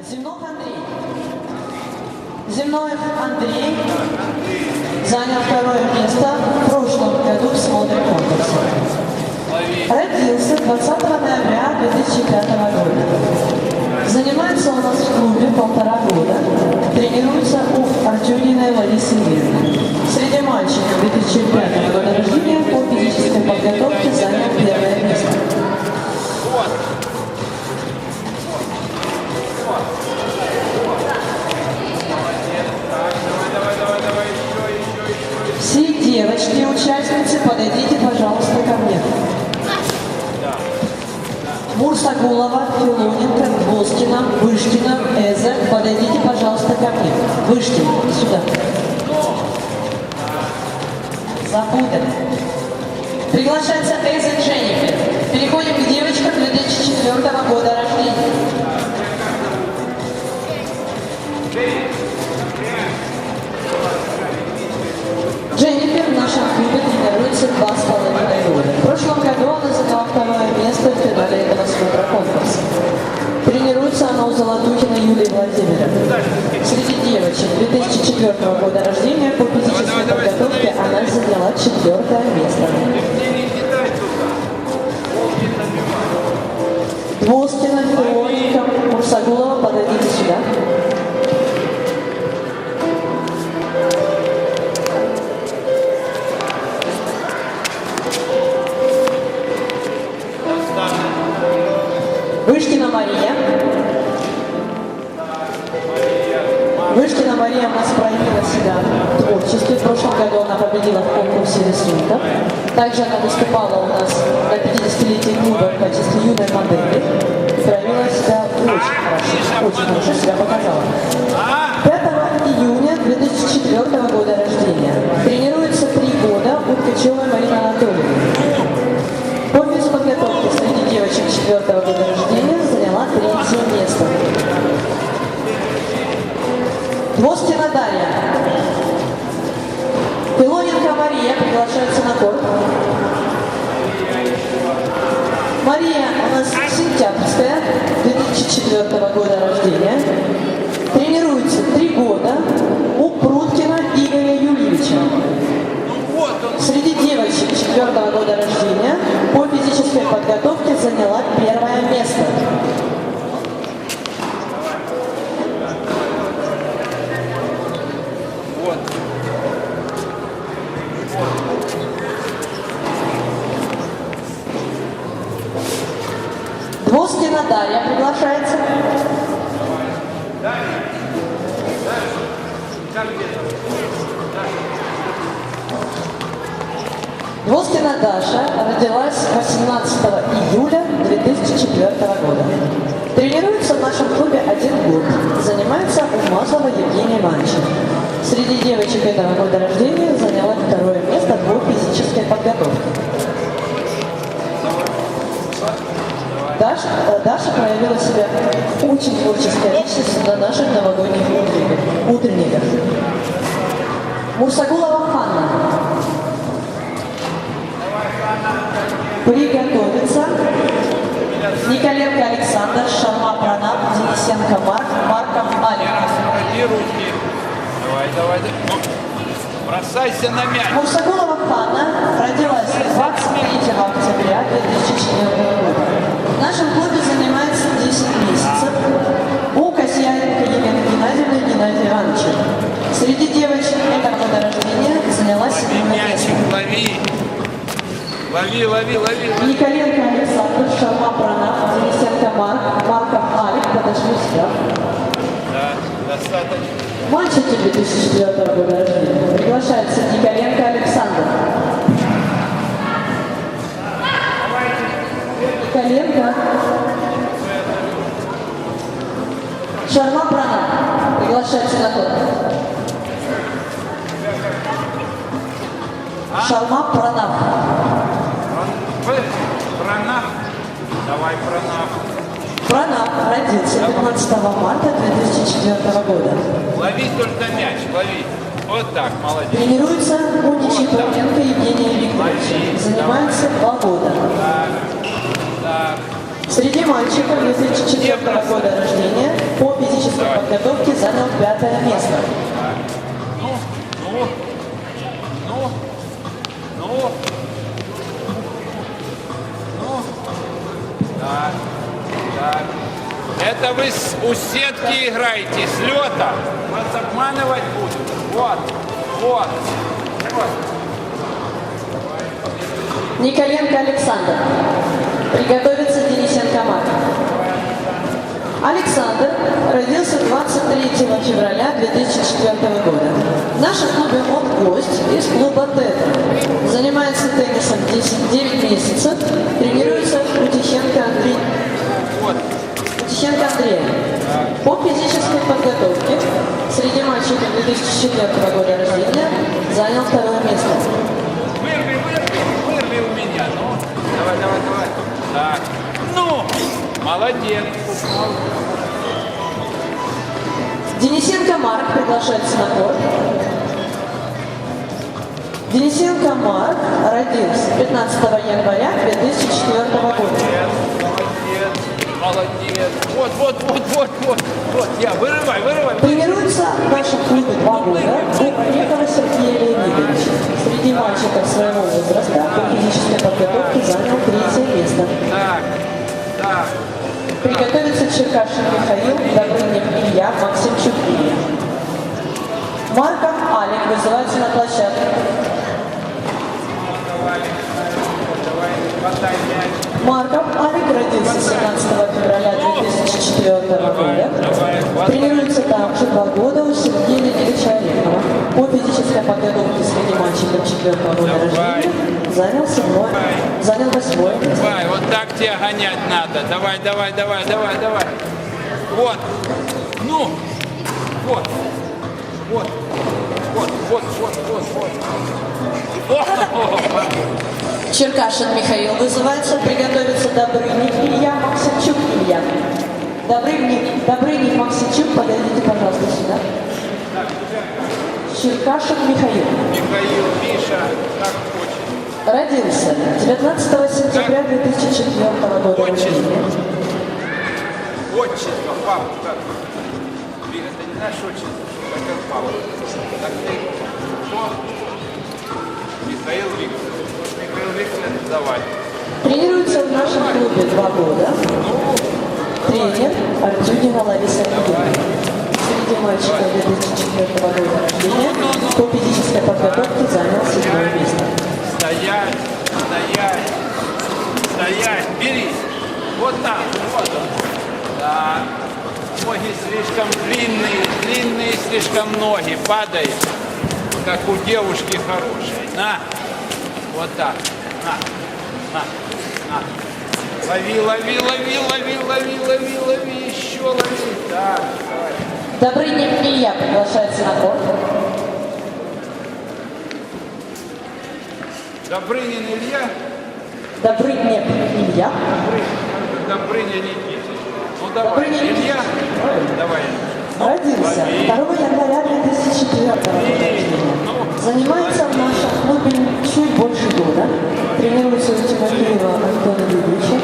Земнов Андрей. Земной Андрей занял второе место в прошлом году в смотре конкурса. Родился 20 ноября 2005 года. Занимается у нас в клубе полтора года. Тренируется у Артюниной Ларисы Юрьевны. Среди мальчиков 2005 года рождения по физической подготовке занял первое Приглашается Эза Дженнифер. Переходим к девочкам 2004 года рождения. Дженнифер в нашем клубе тренируется два с половиной года. В прошлом году она заняла второе место в финале этого смотра конкурса. Тренируется она у Золотухина Юлии Владимировны. Среди девочек 2004 года рождения по физической Вышкина Мария у нас проявила себя в. В прошлом году она победила в конкурсе рисунков. Также она выступала у нас на 50-летии клуба в качестве юной модели. И проявила себя очень хорошо. Очень хорошо себя показала. 5 июня 2004 года рождения. Тренируется три года у Ткачевой Марины Анатольевны. По физподготовке среди девочек четвертого года рождения заняла третье место. Подготовке заняла первое место. Двоскина Дарья приглашается. Воскина Даша родилась 18 июля 2004 года. Тренируется в нашем клубе один год. Занимается у Маслова Евгения Ивановича. Среди девочек этого года рождения заняла второе место по физической подготовке. Даша, э, Даша проявила себя очень творческой личностью на наших новогодних утренниках. Мурсагулова Приготовиться. Николенко Александр, Шарма Пранам, Денисенко Марк, Марков Алик. Давай, давай, давай. Ну, Бросайся на мяч. Мурсагулова Ханна родилась 23 октября 2004 года. В нашем клубе занимается 10 месяцев. У Касьяненко Елены Геннадьевны Геннадия Ивановича. Среди девочек этого года рождения заняла Лови седьмое место. мячик, лови. Лови, лови, лови. Николенко Александр, Шарма Пранав, Денисенко Марк, Марков Алик, подошли сюда. Да, достаточно. Мальчики 2004 года рождения. Приглашается Николенко Александр. Николенко. Шарма Пранав. Приглашается на ход. Шарма Пранав. Вы, Пранав. Давай, Пранав. Пранав родился 15 марта 2004 года. Лови только мяч, лови. Вот так, молодец. Тренируется у Нечипаренко Евгения Викторовича. Занимается два года. Так. Среди мальчиков 2004 у сетки играете, с лета. Вас обманывать будут. Вот, вот, вот. Николенко Александр. Приготовиться Денисенко Марк. Александр родился 23 февраля 2004 года. В нашем клубе он гость из клуба «Тетра». Занимается теннисом 10 9 месяцев, тренируется у Тищенко Андрей. Вот. Тищенко Андрея. По физической подготовке среди мальчиков 2004 года рождения занял второе место. Вырви, вырви, вырви у меня. Ну, давай, давай, давай. Так. Ну, молодец. Денисенко Марк приглашается на корт. Денисенко Марк родился 15 января 2004 года. Молодец, молодец. Вот, вот, вот, вот, вот, вот. Я, вырывай, вырывай. Тренируется в нашем клубе два года у Орехова Сергея Леонидовича. Среди мальчиков своего возраста по физической подготовке занял третье место. Так, так. Приготовится Черкашин Михаил, Добрынин Илья, Максимчук Илья. Марков Алик вызывается на площадку. Давай, давай, хватай мяч. Алик родился 17 февраля 2004 года. Тренируется также два года у Сергея Леонидовича Орехова. По физической подготовке среди мальчиков 4 года рождения занял седьмое, занял восьмое место. Давай, вот так тебя гонять надо. Давай, давай, давай, давай, давай. Вот. Ну. Вот. Вот. Вот, вот, вот, вот, вот. Черкашин Михаил вызывается, приготовиться Добрыник Илья, Максимчук Илья. Добрыник, Добрыник, Максимчук, подойдите, пожалуйста, сюда. Черкашин Михаил. Михаил, Миша, как хочешь. Родился 19 сентября 2004 года Отчество. Отчество, папа, как? Это не наше отчество, это как папа. Так ты? Михаил Викторович. Михаил Викторович, давай. Тренируется в нашем клубе два года. Тренер Артюдина Лариса Юрьевна. Среди мальчиков 2004 года рождения по физической подготовке занял седьмое место. Стоять, стоять, стоять, бери. Вот так, вот он. Да. Ноги слишком длинные, длинные слишком ноги, падает, как у девушки хорошей. На, вот так, на, на, на. Лови, лови, лови, лови, лови, лови, лови, еще лови. Так, давай. Добрыник Илья приглашается на корт. Добрынин Илья, Добрыник Илья. Добрынин, Добрыня Никитич. Ну давай, Добрыня Илья, Правильно. давай. Родился лови. 2 января 2004 года. Занимается в нашем клубе чуть больше года. Тренируется у Тимофеева Антона Юрьевича.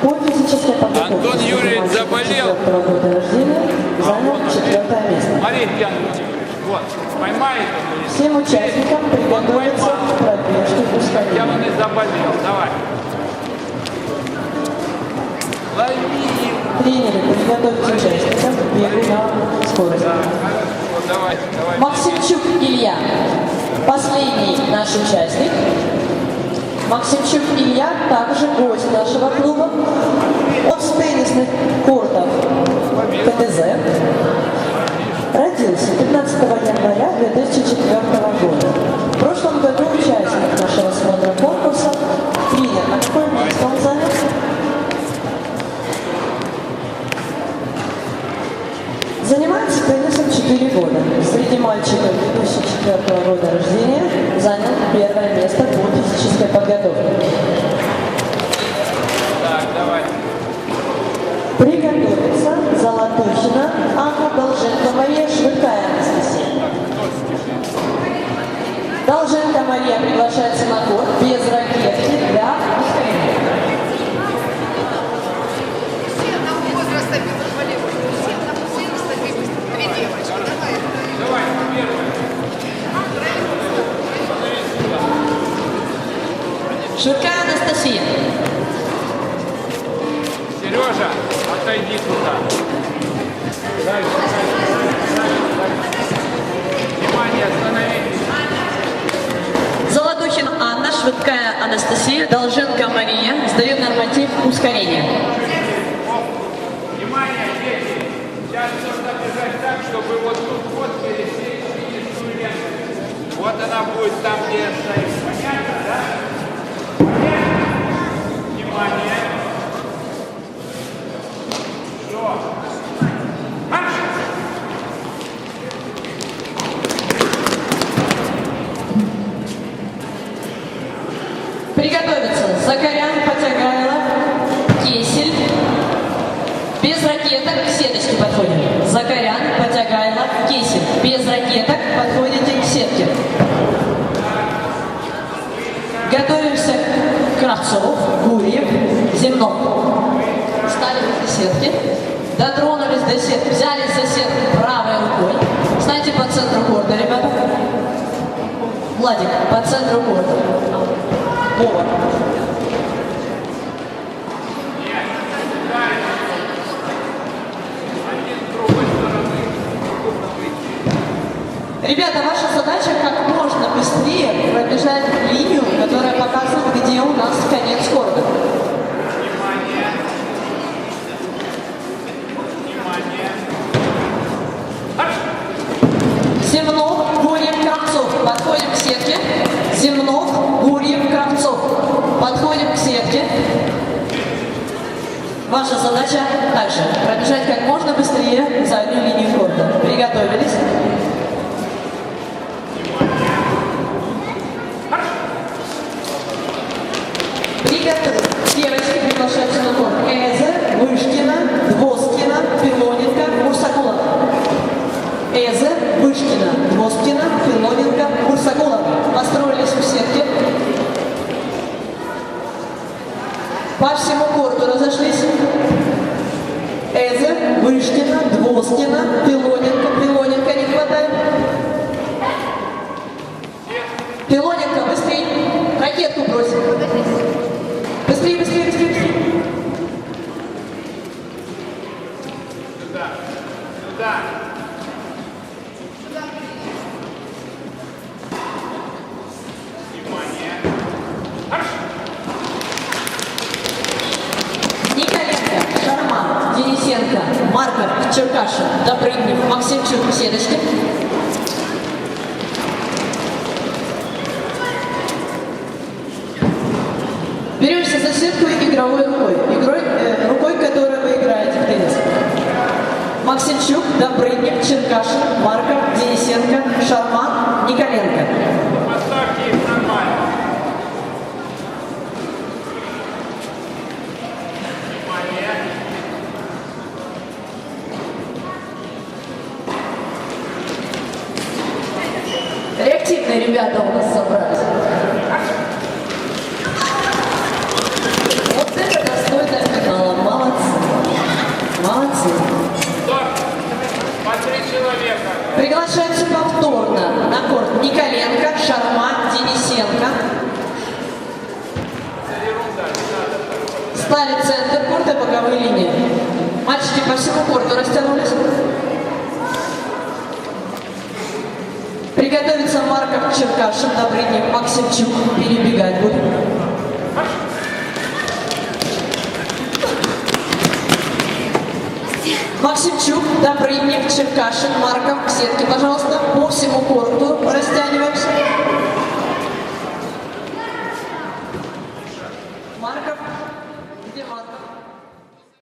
По физической подготовке Антон Юрьевич заболел. 4 года рождения занял четвертое место. Владимирович, вот, поймает нет? Всем участникам приготовиться к пробежке Я ускорения. он и заболел, давай. Лови. Тренеры, приготовьте участников к бегу на скорость. Максимчук Илья. Последний наш участник. Максимчук Илья также гость нашего клуба. Он с теннисных кортов КТЗ. Родился 15 января 2004 года. В прошлом году участник нашего смотра конкурса. Тренер, на какое место он занял? Занимается теннисом 4 года. Среди мальчиков 2004 года рождения занял первое место по физической подготовке. Так, давай. Приготовиться Золотухина Анна Долженко Мария Швыкая Анастасия. Долженко Мария приглашается на корт без ракетки для Анастасия, Долженко Мария сдают норматив ускорения. Внимание, дети! Сейчас нужно бежать так, чтобы вот тут вот пересечь финишную ленту. Вот она будет там, где стою. Понятно, да? Понятно? Внимание! Закарян, Потягайло, Кесель. Без ракеток к сеточке подходим. Закарян, Потягайло, Кесель. Без ракеток подходите к сетке. Готовимся Кравцов, Гурьев, Земнов. Стали возле сетки. Дотронулись до сетки. Взялись за сетку правой рукой. Станьте по центру корда, ребята. Владик, по центру корда. Вова. Ребята, ваша задача как можно быстрее пробежать линию, которая показывает, где у нас конец корда. Земнов, Гурьев, Кравцов. Подходим к сетке. Земнов, Гурьев, Кравцов. Подходим к сетке. Ваша задача также пробежать как можно быстрее заднюю линию. Приготовились? Приготовились. Девочки приглашаются на корт. Эзер, Вышкина, Двоскина, Пилоненко, Мурсакулова. Эзер, Вышкина, Двоскина, Филоненко, Мурсакулова. Построились у сетки. По всему корту разошлись. Эзер, Вышкина, Двоскина, Пилоненко. Пилоненко не хватает. Пилоненко, быстрей. Ракетку бросим. Быстрее, быстрее, быстрее, быстрее. Сюда! Сюда! Внимание! Марш! Николенко, Шарман, Денисенко, Марков, Черкашин, Добрынев, Максимчук, Седочки. За сетку игровой рукой. Игрой, э, рукой, которой вы играете в теннис. Максимчук, Добрынев, Черкашин, Марков, Денисенко, Шарман, Николенко. Реактивные ребята у нас Приглашаются повторно на корт Николенко, Шарма, Денисенко. Стали центр корта боковой линии. Мальчики по всему корту растянулись. Приготовиться Марков, Черкашин, Добрынев, Максимчук. Перебегать будем. Максимчук, Добрынев, Черкашин, Марков, к сетке, пожалуйста, по всему корту растягиваемся.